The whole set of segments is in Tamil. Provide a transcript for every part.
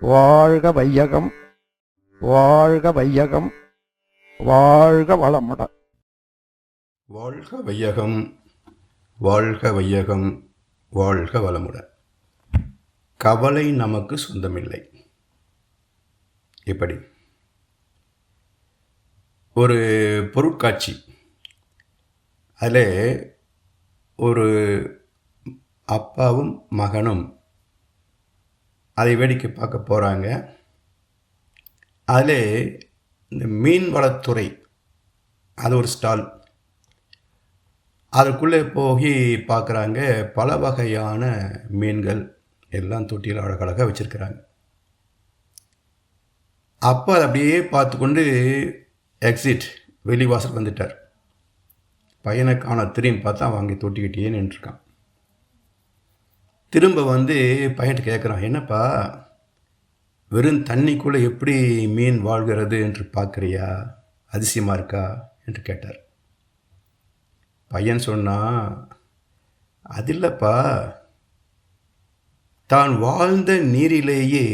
வாழ்க வையகம் வாழ்க வையகம் வாழ்க வளமுடன் வாழ்க வையகம் வாழ்க வையகம் வாழ்க வளமுடன் கவலை நமக்கு சொந்தமில்லை. இப்படி. ஒரு பொருட்காட்சி. அதில் ஒரு அப்பாவும் மகனும் அதை வேடிக்கை பார்க்க போகிறாங்க அதில் இந்த மீன்வளத்துறை அது ஒரு ஸ்டால். அதுக்குள்ளே போய் பார்க்குறாங்க பல வகையான மீன்கள் எல்லாம் தொட்டியில் அழகழகாக வச்சுருக்கிறாங்க. அப்போ அதை அப்படியே பார்த்து கொண்டு எக்ஸிட் வெளிவாசல் வந்துட்டார். பையனை காண திரும்பி பார்த்தா வாங்கி தொட்டிக்கிட்டே நின்றுருக்கான். திரும்ப வந்து பையன்கிட்ட கேட்குறான் என்னப்பா வெறும் தண்ணிக்குள்ளே எப்படி மீன் வாழ்கிறது என்று பார்க்குறியா அதிசயமாக இருக்கா? என்று கேட்டார். பையன் சொன்னால் அது இல்லைப்பா தான் வாழ்ந்த நீரிலேயே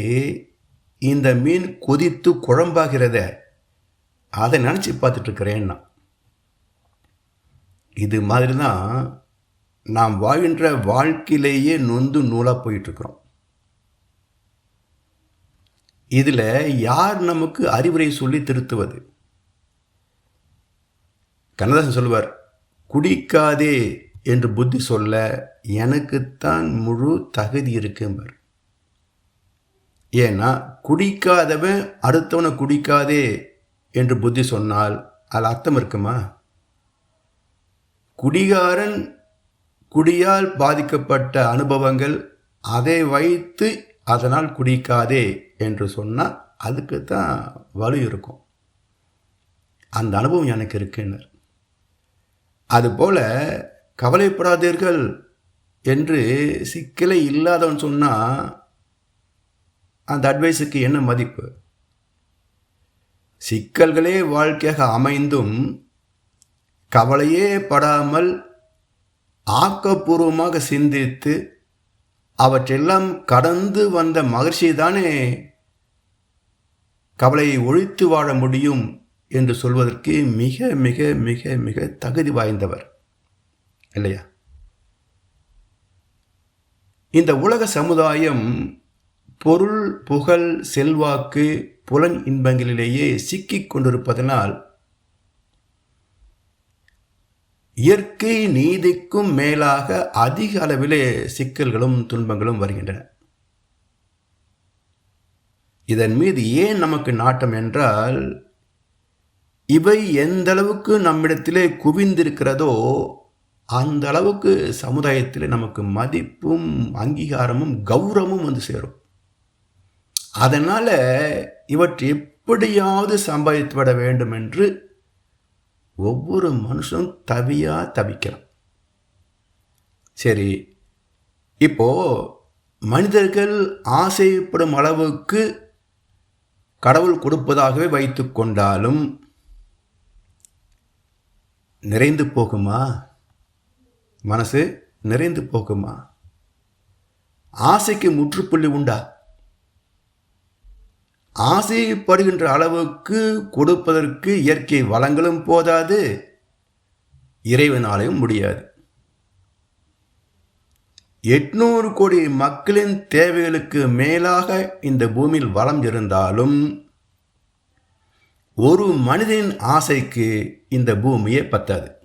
இந்த மீன் கொதித்து குழம்பாகிறத அதை நினச்சி பார்த்துட்ருக்கிறேன்னா இது மாதிரி தான் நாம் வாழ்கின்ற வாழ்க்கையிலேயே நொந்து நூலாக போயிட்டுருக்குறோம். இதில் யார் நமக்கு அறிவுரை சொல்லி திருத்துவது? கண்ணதாசன் சொல்லுவார் குடிக்காதே என்று புத்தி சொல்ல எனக்குத்தான் முழு தகுதி இருக்கும்பார் ஏன்னா குடிக்காதவன் அடுத்தவனை குடிக்காதே என்று புத்தி சொன்னால் அதில் அர்த்தம் இருக்குமா? குடிகாரன் குடியால் பாதிக்கப்பட்ட அனுபவங்கள் அதை வைத்து அதனால் குடிக்காதே என்று சொன்னால் அதுக்கு தான் வலு இருக்கும். அந்த அனுபவம் எனக்கு இருக்குன்னர். அதுபோல் கவலைப்படாதீர்கள் என்று சிக்கலை இல்லாதவன் சொன்னால் அந்த அட்வைஸுக்கு என்ன மதிப்பு? சிக்கல்களே வாழ்க்கையாக அமைந்தும் கவலையே படாமல் ஆக்கப்பூர்வமாக சிந்தித்து அவற்றெல்லாம் கடந்து வந்த மகிழ்ச்சி தானே கவலையை ஒழித்து வாழ முடியும் என்று சொல்வதற்கு மிக மிக மிக மிக தகுதி வாய்ந்தவர். இல்லையா? இந்த உலக சமுதாயம் பொருள் புகழ் செல்வாக்கு புலன் இன்பங்களிலேயே சிக்கிக் கொண்டிருப்பதனால் இயற்கை நீதிக்கும் மேலாக அதிக அளவிலே சிக்கல்களும் துன்பங்களும் வருகின்றன. இதன் மீது ஏன் நமக்கு நாட்டம் என்றால் இவை எந்த அளவுக்கு நம்மிடத்திலே குவிந்திருக்கிறதோ அந்த அளவுக்கு சமுதாயத்தில் நமக்கு மதிப்பும் அங்கீகாரமும் கௌரவமும் வந்து சேரும். அதனால் இவற்றை எப்படியாவது சம்பாதித்து விட வேண்டும் என்று ஒவ்வொரு மனுஷனும் தவியாக தவிக்கிறான் சரி இப்போ மனிதர்கள் ஆசைப்படும் அளவுக்கு கடவுள் கொடுப்பதாகவே வைத்து கொண்டாலும் நிறைந்து போகுமா? மனசு நிறைந்து போகுமா? ஆசைக்கு முற்றுப்புள்ளி உண்டா? ஆசைப்படுகின்ற அளவுக்கு கொடுப்பதற்கு இயற்கை வளங்களும் போதாது. இறைவனாலையும் முடியாது. எட்நூறு கோடி மக்களின் தேவைகளுக்கு மேலாக இந்த பூமியில் வளம் இருந்தாலும் ஒரு மனிதனின் ஆசைக்கு இந்த பூமியே பத்தாது.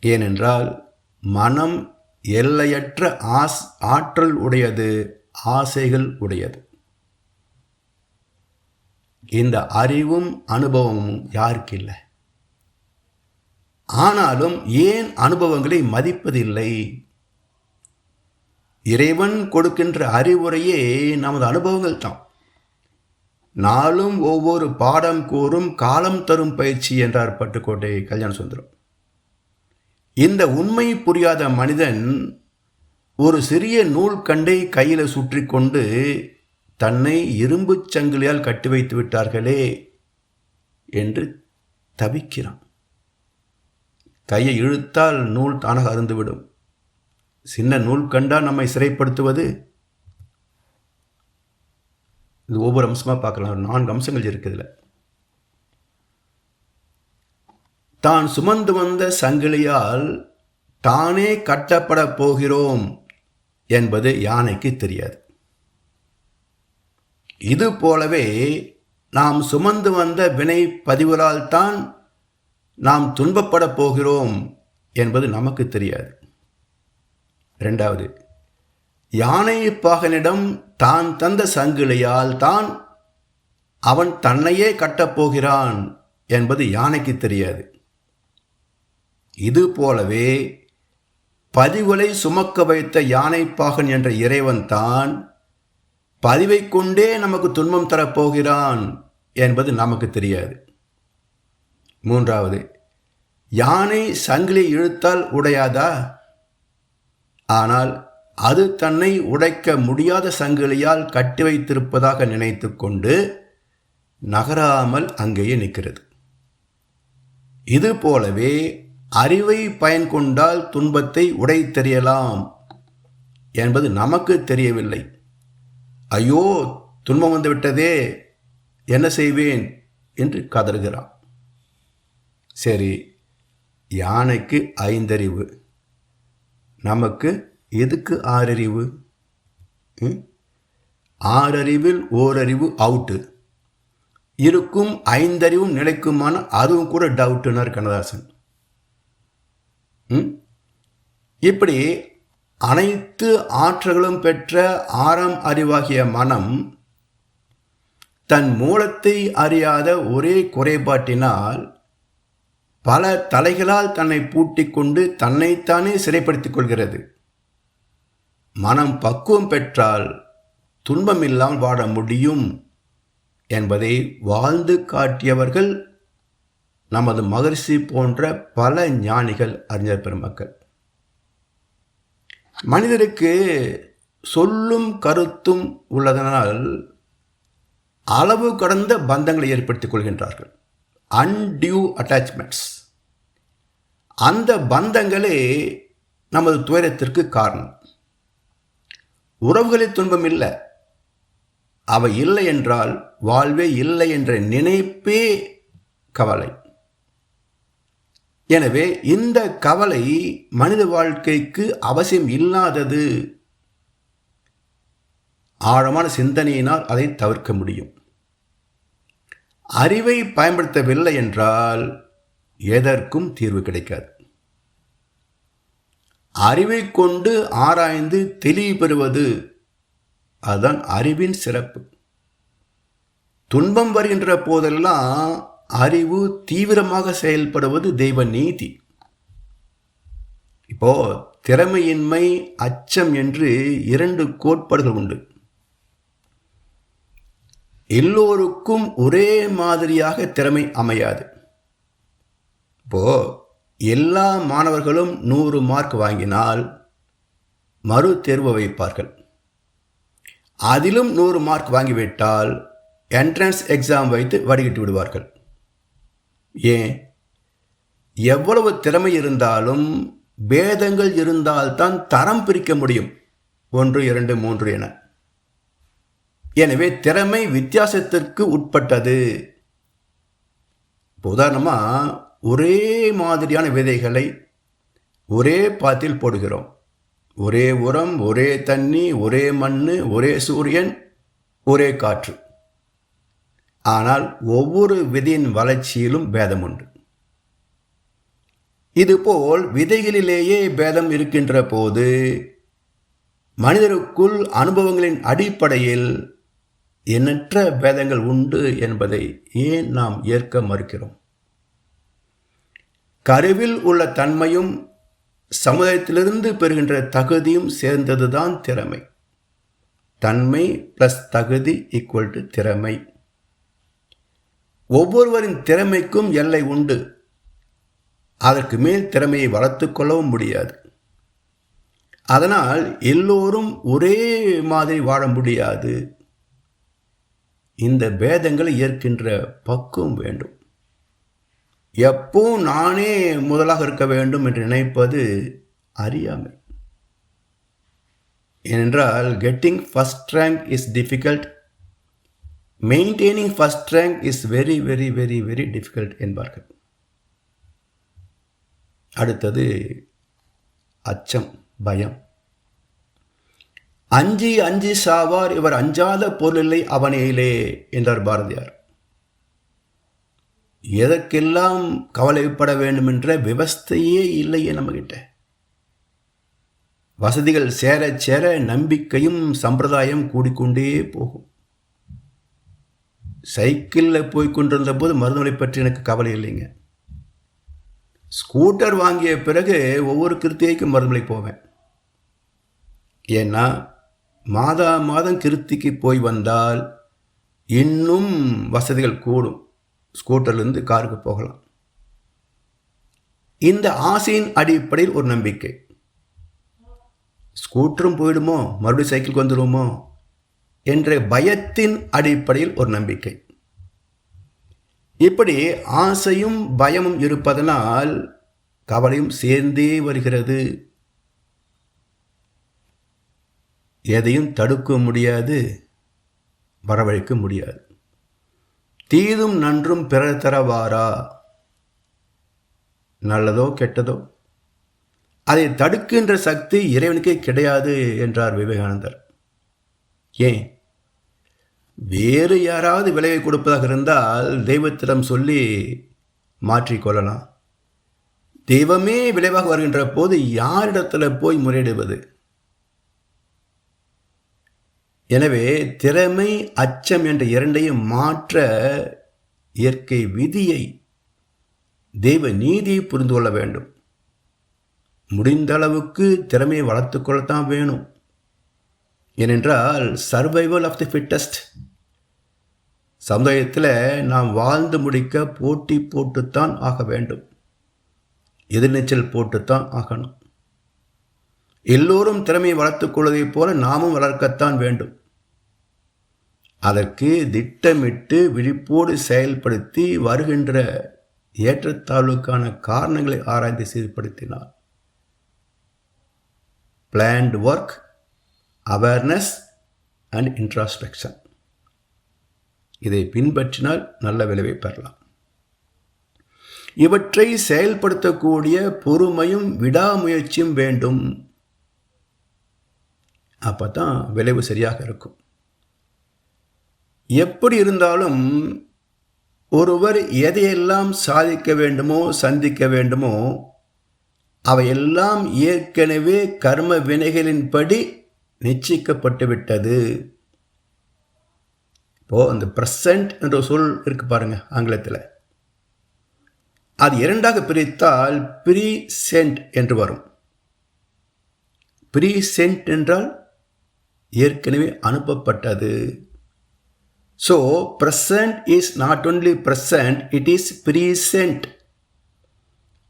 ஏனென்றால் மனம் எல்லையற்ற ஆஸ் ஆற்றல் உடையது ஆசைகள் உடையது. இந்த அறிவும் அனுபவமும் யாருக்கு இல்லை ஆனாலும் ஏன் அனுபவங்களை மதிப்பதில்லை? இறைவன் கொடுக்கின்ற அறிவுரையே நமது அனுபவங்கள் தான். நாளும் ஒவ்வொரு பாடம் கூறும் காலம் தரும் பயிற்சி என்றார் பட்டுக்கோட்டை கல்யாண சுந்தரம் இந்த உண்மை புரியாத மனிதன் ஒரு சிறிய நூல் கண்டை கையில் சுற்றி கொண்டு தன்னை இரும்புச் சங்கிலியால் கட்டி வைத்து விட்டார்களே என்று தவிக்கிறான். கையை இழுத்தால் நூல் தானாக அருந்துவிடும் சின்ன நூல் கண்டா நம்மை சிறைப்படுத்துவது? இது ஒவ்வொரு அம்சமாக பார்க்கலாம். ஒரு நான்கு அம்சங்கள் இருக்குதுல தான் சுமந்து வந்த சங்கிலியால் தானே கட்டப்பட போகிறோம் என்பது யானைக்கு தெரியாது. இது போலவே நாம் சுமந்து வந்த வினை பதிவுகளால் தான் நாம் துன்பப்படப் போகிறோம் என்பது நமக்கு தெரியாது. இரண்டாவது யானை பாகனிடம் தான் தந்த சங்கிலியால் தான் அவன் தன்னையே கட்டப்போகிறான் என்பது யானைக்கு தெரியாது. இது போலவே பதிவுகளை சுமக்க வைத்த யானைப்பாகன் என்ற இறைவன் தான் பதிவை கொண்டே நமக்கு துன்பம் தரப்போகிறான் என்பது நமக்கு தெரியாது. மூன்றாவது யானை சங்கிலி இழுத்தால் உடையாதா? ஆனால் அது தன்னை உடைக்க முடியாத சங்கிலியால் கட்டி வைத்திருப்பதாக நினைத்து கொண்டு நகராமல் அங்கேயே நிற்கிறது. இது போலவே அறிவை பயன் கொண்டால் துன்பத்தை உடை தெரியலாம் என்பது நமக்கு தெரியவில்லை. ஐயோ துன்பம் வந்து விட்டதே என்ன செய்வேன் என்று கதறுகிறான். சரி யானைக்கு ஐந்தறிவு. நமக்கு எதுக்கு ஆறறிவு? ம்? ஆறறிவில் ஓரறிவு அவுட்டு இருக்கும் ஐந்தறிவும் நிலைக்குமான அதுவும் கூட டவுட்டுனார் கண்ணதாசன். ம்? இப்படி அனைத்து ஆற்றல்களும் பெற்ற ஆறாம் அறிவாகிய மனம் தன் மூலத்தை அறியாத ஒரே குறைபாட்டினால் பல தலைகளால் தன்னை பூட்டி கொண்டு தன்னைத்தானே சிறைப்படுத்திக் கொள்கிறது. மனம் பக்குவம் பெற்றால் துன்பமில்லாமல் வாழ முடியும் என்பதை வாழ்ந்து காட்டியவர்கள் நமது மகரிஷி போன்ற பல ஞானிகள் அறிஞர் பெருமக்கள். மனிதருக்கு சொல்லும் கருத்தும் உள்ளதனால் அளவு கடந்த பந்தங்களை ஏற்படுத்திக் கொள்கின்றார்கள். அன்டியூ அட்டாச்மெண்ட்ஸ் அந்த பந்தங்களே நமது துயரத்திற்கு காரணம். உறவுகளில் துன்பம் இல்லை. அவை இல்லை என்றால் வாழ்வே இல்லை என்ற நினைப்பே கவலை. எனவே இந்த கவலை மனித வாழ்க்கைக்கு அவசியம் இல்லாதது. ஆழமான சிந்தனையினால் அதை தவிர்க்க முடியும். அறிவை பயன்படுத்தவில்லை என்றால் எதற்கும் தீர்வு கிடைக்காது. அறிவை கொண்டு ஆராய்ந்து தெளிவு பெறுவது அதுதான் அறிவின் சிறப்பு. துன்பம் வருகின்ற போதெல்லாம் அறிவு தீவிரமாக செயல்படுவது தெய்வ நீதி. இப்போ திறமையின்மை அச்சம் என்று இரண்டு கோட்பாடுகள் உண்டு. எல்லோருக்கும் ஒரே மாதிரியாக திறமை அமையாது. இப்போ எல்லா மாணவர்களும் நூறு மார்க் வாங்கினால் மறு தேர்வு வைப்பார்கள். அதிலும் நூறு மார்க் வாங்கிவிட்டால் என்ட்ரன்ஸ் எக்ஸாம் வைத்து வடிகட்டி விடுவார்கள். ஏன்? எவ்வளவு திறமை இருந்தாலும் பேதங்கள் இருந்தால்தான் தரம் பிரிக்க முடியும். ஒன்று இரண்டு மூன்று என. எனவே திறமை வித்தியாசத்திற்கு உட்பட்டது. இப்போ ஒரே மாதிரியான விதைகளை ஒரே பாத்தில் போடுகிறோம். ஒரே உரம் ஒரே தண்ணி ஒரே மண் ஒரே சூரியன் ஒரே காற்று. ஆனால் ஒவ்வொரு விதையின் வளர்ச்சியிலும் பேதம் உண்டு இதுபோல் விதைகளிலேயே பேதம் இருக்கின்ற போது மனிதருக்குள் அனுபவங்களின் அடிப்படையில் எண்ணற்ற பேதங்கள் உண்டு என்பதை ஏன் நாம் ஏற்க மறுக்கிறோம்? கருவில் உள்ள தன்மையும் சமுதாயத்திலிருந்து பெறுகின்ற தகுதியும் சேர்ந்ததுதான் திறமை. தன்மை பிளஸ் தகுதி ஈக்குவல் டு திறமை. ஒவ்வொருவரின் திறமைக்கும் எல்லை உண்டு. அதற்கு மேல் திறமையை வளர்த்து கொள்ளவும் முடியாது. அதனால் எல்லோரும் ஒரே மாதிரி வாழ முடியாது. இந்த பேதங்களை ஏற்கின்ற பக்குவம் வேண்டும். எப்போ நானே முதலாக இருக்க வேண்டும் என்று நினைப்பது அறியாமை. ஏனென்றால் getting first rank is difficult maintaining first rank is very very very very difficult என்பார்கள் அடுத்தது அச்சம் பயம். அஞ்சி அஞ்சி சாவார் இவர் அஞ்சாத பொருளில்லை அவனையிலே என்றார் பாரதியார். எதற்கெல்லாம் கவலைப்பட வேண்டும் என்ற விவஸ்தையே இல்லையே நம்மகிட்ட. வசதிகள் சேர சேர நம்பிக்கையும் சம்பிரதாயம் கூடிக்கொண்டே போகும். சைக்கிளில் போய் கொண்டிருந்த போது மருதமலை பற்றி எனக்கு கவலை இல்லைங்க. ஸ்கூட்டர் வாங்கிய பிறகு ஒவ்வொரு கிருத்திகைக்கும் மருதமலை போவேன். ஏன்னா மாதா மாதம் கிருத்திக்கு போய் வந்தால் இன்னும் வசதிகள் கூடும். ஸ்கூட்டர்லேருந்து காருக்கு போகலாம். இந்த ஆசையின் அடிப்படையில் ஒரு நம்பிக்கை. ஸ்கூட்டரும் போயிடுமோ? மறுபடியும் சைக்கிளுக்கு வந்துடுவோமோ? என்ற பயத்தின் அடிப்படையில் ஒரு நம்பிக்கை. இப்படி ஆசையும் பயமும் இருப்பதனால் கவலையும் சேர்ந்தே வருகிறது. எதையும் தடுக்க முடியாது வரவழைக்க முடியாது. தீதும் நன்றும் பிறர் தரவாரா? நல்லதோ கெட்டதோ? அதை தடுக்கின்ற சக்தி இறைவனுக்கே கிடையாது என்றார் விவேகானந்தர். ஏன்? வேறு யாராவது விலையை கொடுப்பதாக இருந்தால் தெய்வத்திடம் சொல்லி மாற்றிக்கொள்ளலாம் தெய்வமே விளைவாக வருகின்ற போது யாரிடத்தில் போய் முறையிடுவது? எனவே திறமை அச்சம் என்ற இரண்டையும் மாற்ற இயற்கை விதியை தெய்வ நீதியை புரிந்து கொள்ள வேண்டும். முடிந்த அளவுக்கு திறமையை வளர்த்துக்கொள்ளத்தான் வேணும். ஏனென்றால் சர்வைவல் ஆஃப் தி ஃபிட்டஸ்ட் சமுதாயத்தில் நாம் வாழ்ந்து முடிக்க போட்டி போட்டுத்தான் ஆக வேண்டும். எதிர்நீச்சல் போட்டுத்தான் ஆகணும். எல்லோரும் திறமையை வளர்த்துக்கொள்வதைப் போல நாமும் வளர்க்கத்தான் வேண்டும். அதற்கு திட்டமிட்டு விழிப்போடு செயல்படுத்தி வருகின்ற ஏற்றத்தாழ்வுக்கான காரணங்களை ஆராய்ந்து சீர்படுத்தினார் plant work awareness and introspection இதை பின்பற்றினால் நல்ல விளைவை பெறலாம். இவற்றை செயல்படுத்தக்கூடிய பொறுமையும் விடாமுயற்சியும் வேண்டும். அப்போ தான் விளைவு சரியாக இருக்கும். எப்படி இருந்தாலும் ஒருவர் எதையெல்லாம் சாதிக்க வேண்டுமோ சந்திக்க வேண்டுமோ அவையெல்லாம் ஏற்கனவே கர்ம வினைகளின்படி நிச்சயிக்கப்பட்டுவிட்டது. இப்போது அந்த ப்ரெசண்ட் என்ற சொல் இருக்கு பாருங்கள் ஆங்கிலத்தில். அது இரண்டாக பிரித்தால் ப்ரீ சென்ட் என்று வரும். ப்ரீ சென்ட் என்றால் ஏற்கனவே அனுப்பப்பட்டது. So present is not only present it is present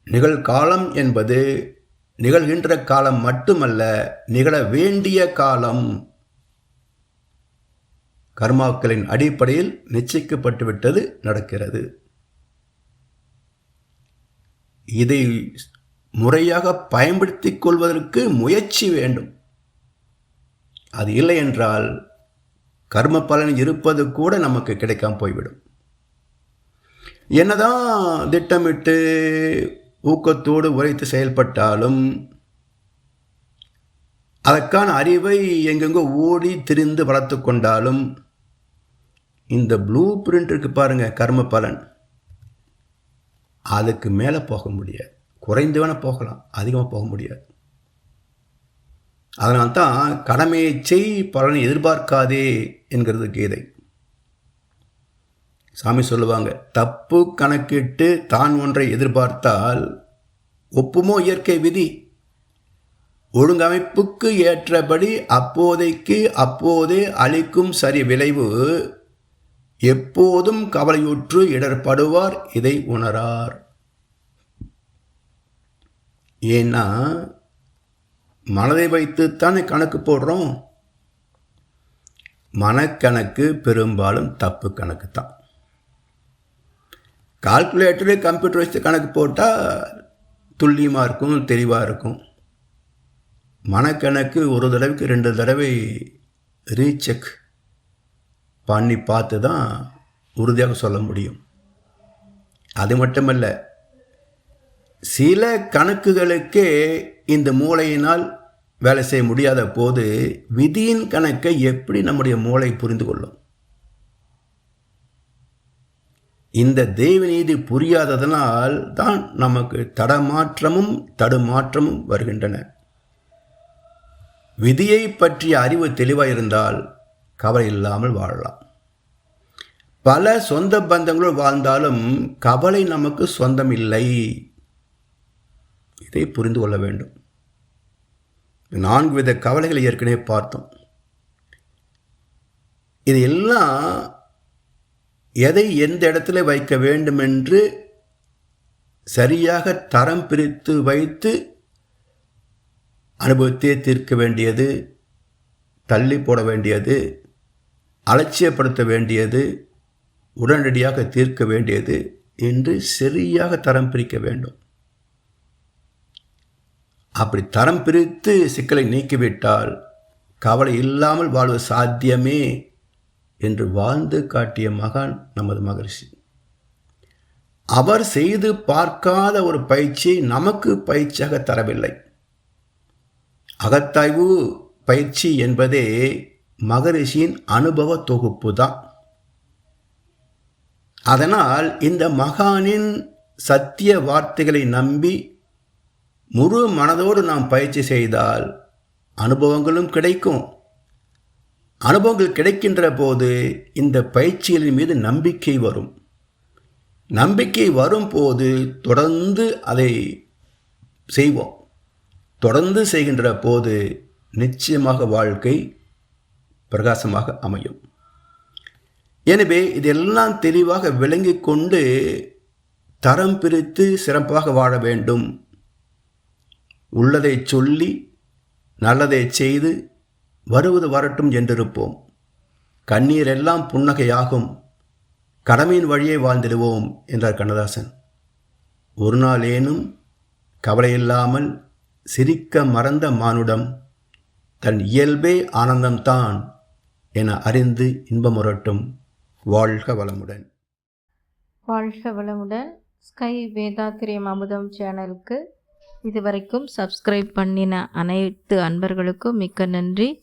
நிகழ்காலம் என்பது நிகழ்கின்ற காலம் மட்டுமல்ல நிகழ வேண்டிய காலம் கர்மாக்களின் அடிப்படையில் நிச்சயிக்கப்பட்டுவிட்டது நடக்கிறது. இதை முறையாக பயன்படுத்திக் கொள்வதற்கு முயற்சி வேண்டும். அது இல்லை என்றால் கர்ம பலன் இருப்பது கூட நமக்கு கிடைக்காம போய்விடும். என்னதான் திட்டமிட்டு ஊக்கத்தோடு உரைத்து செயல்பட்டாலும் அதற்கான அறிவை எங்கெங்கோ ஓடி திரிந்து வளர்த்து கொண்டாலும் இந்த ப்ளூ பிரிண்ட் இருக்கு பாருங்கள் கர்ம பலன். அதுக்கு மேலே போக முடியாது. குறைந்து வேணால் போகலாம் அதிகமாக போக முடியாது. அதனால்தான் கடமையை செய் பலனை எதிர்பார்க்காதே என்கிறது கீதை. சாமி சொல்லுவாங்க தப்பு கணக்கிட்டு தான் ஒன்றை எதிர்பார்த்தால் ஒப்புமோ இயற்கை விதி? ஒழுங்கமைப்புக்கு ஏற்றபடி அப்போதைக்கு அப்போதே அளிக்கும் சரி விளைவு எப்போதும் கவலையுற்று இடர்படுவார் இதை உணரார். ஏன்னா மனதை வைத்துத்தானே கணக்கு போடுறோம்? மனக்கணக்கு பெரும்பாலும் தப்பு கணக்கு தான். கால்குலேட்டரு கம்ப்யூட்டர் வச்சு கணக்கு போட்டால் துல்லியமாக இருக்கும் தெளிவாக இருக்கும். மனக்கணக்கு ஒரு தடவைக்கு ரெண்டு தடவை ரீசெக் பண்ணி பார்த்து தான் உறுதியாக சொல்ல முடியும். அது மட்டுமல்ல சில கணக்குகளுக்கே இந்த மூளையினால் வேலை செய்ய முடியாத போது விதியின் கணக்கை எப்படி நம்முடைய மூளை புரிந்து கொள்ளும்? இந்த தெய்வநீதி புரியாததனால் தான் நமக்கு தடமாற்றமும் தடுமாற்றமும் வருகின்றன. விதியை பற்றிய அறிவு தெளிவாக இருந்தால் கவலை இல்லாமல் வாழலாம். பல சொந்த பந்தங்களோடு வாழ்ந்தாலும் கவலை நமக்கு சொந்தம் இல்லை இதை புரிந்து கொள்ள வேண்டும். நான்கு வித கவலைகளை ஏற்கனவே பார்த்தோம். இது எல்லாம் எதை எந்த இடத்துல வைக்க வேண்டும் என்று சரியாக தரம் பிரித்து வைத்து அனுபவத்தை தீர்க்க வேண்டியது தள்ளி போட வேண்டியது அலட்சியப்படுத்த வேண்டியது உடனடியாக தீர்க்க வேண்டியது என்று சரியாக தரம் பிரிக்க வேண்டும். அப்படி தரம் பிரித்து சிக்கலை நீக்கிவிட்டால் கவலை இல்லாமல் வாழ்வது சாத்தியமே என்று வாழ்ந்து காட்டிய மகான் நமது மகரிஷி. அவர் செய்து பார்க்காத ஒரு பயிற்சியை நமக்கு பயிற்சியாக தரவில்லை. அகத்தாய்வு பயிற்சி என்பதே மகரிஷியின் அனுபவ தொகுப்பு தான். அதனால் இந்த மகானின் சத்திய வார்த்தைகளை நம்பி முழு மனதோடு நாம் பயிற்சி செய்தால் அனுபவங்களும் கிடைக்கும். அனுபவங்கள் கிடைக்கின்ற போது இந்த பயிற்சிகளின் மீது நம்பிக்கை வரும். நம்பிக்கை வரும்போது தொடர்ந்து அதை செய்வோம். தொடர்ந்து செய்கின்ற போது நிச்சயமாக வாழ்க்கை பிரகாசமாக அமையும். எனவே இதெல்லாம் தெளிவாக விளங்கி கொண்டு தரம் பிரித்து சிறப்பாக வாழ வேண்டும். உள்ளதை சொல்லி நல்லதை செய்து வருவது வரட்டும் என்றிருப்போம். கண்ணீர் எல்லாம் புன்னகையாகும். கடமையின் வழியே வாழ்ந்திடுவோம் என்றார் கண்ணதாசன். ஒரு நாள் ஏனும் கவலையில்லாமல் சிரிக்க மறந்த மானுடம் தன் இயல்பே ஆனந்தம்தான் என அறிந்து இன்பமுறட்டும் வாழ்க வளமுடன். வாழ்க வளமுடன். ஸ்கை வேதாத்திரியம் அமுதம் சேனலுக்கு இதுவரைக்கும் சப்ஸ்கிரைப் பண்ணின அனைத்து அன்பர்களுக்கும் மிக்க நன்றி.